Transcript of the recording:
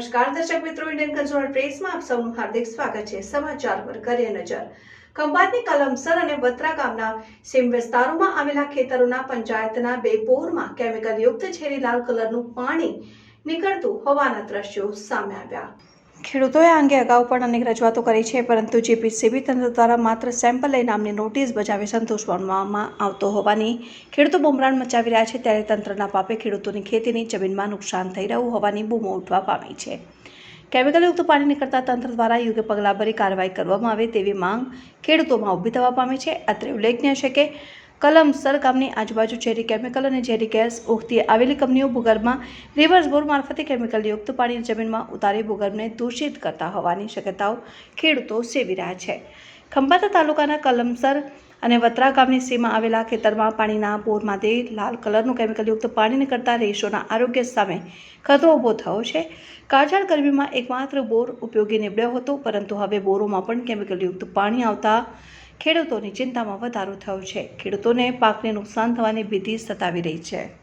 નમસ્કાર. દર્શક મિત્રો, ઇન્ડિયન કન્ઝ્યુમર પ્રેસમાં આપ સૌનું હાર્દિક સ્વાગત છે. સમાચાર પર કરીએ નજર. ખંભાતની કલમસર અને વત્રા ગામના સીમ વિસ્તારોમાં આવેલા ખેતરોના પંચાયતના બે બોરમાં કેમિકલ યુક્ત ઝેરી લાલ કલરનું પાણી નીકળતું હોવાના દ્રશ્યો સામે આવ્યા. ખેડૂતોએ અંગે અગાઉ પણ અનેક રજૂઆતો કરી છે, પરંતુ જીપીસીબી તંત્ર દ્વારા માત્ર સેમ્પલ લઈ નામની નોટિસ બજાવી સંતોષ માનવામાં આવતો હોવાની ખેડૂતો બુમરાણ મચાવી રહ્યા છે, ત્યારે તંત્રના પાપે ખેડૂતોની ખેતીની જમીનમાં નુકસાન થઈ રહ્યું હોવાની બૂમો ઉઠવા પામી છે. કેમિકલયુક્ત પાણી નીકળતા તંત્ર દ્વારા યોગ્ય પગલાભરી કાર્યવાહી કરવામાં આવે તેવી માંગ ખેડૂતોમાં ઊભી થવા પામી છે. અત્રે ઉલ્લેખનીય છે કે કલમસર ગામની આજુબાજુ ઝેરી કેમિકલ અને ઝેરી ગેસ ઉગતી આવેલી કંપનીઓ ભૂગર્ભમાં રિવર્સ બોર મારફતે કેમિકલયુક્ત પાણી જમીનમાં ઉતારી ભૂગર્ભને દૂષિત કરતા હોવાની શક્યતાઓ ખેડૂતો સેવી રહ્યા છે. ખંભાતા તાલુકાના કલમસર અને વત્રા ગામની સીમા આવેલા ખેતરમાં પાણીના બોરમાંથી લાલ કલરનું કેમિકલયુક્ત પાણી નીકળતા રેશોના આરોગ્ય સામે ખતરો ઊભો થયો છે. કાળઝાળ ગરમીમાં એકમાત્ર બોર ઉપયોગી નીવડ્યો હતો, પરંતુ હવે બોરોમાં પણ કેમિકલયુક્ત પાણી આવતા ખેડૂતોની ચિંતામાં વધારો થયો છે. ખેડૂતોને પાકને નુકસાન થવાની ભીતિ સતાવી રહી છે.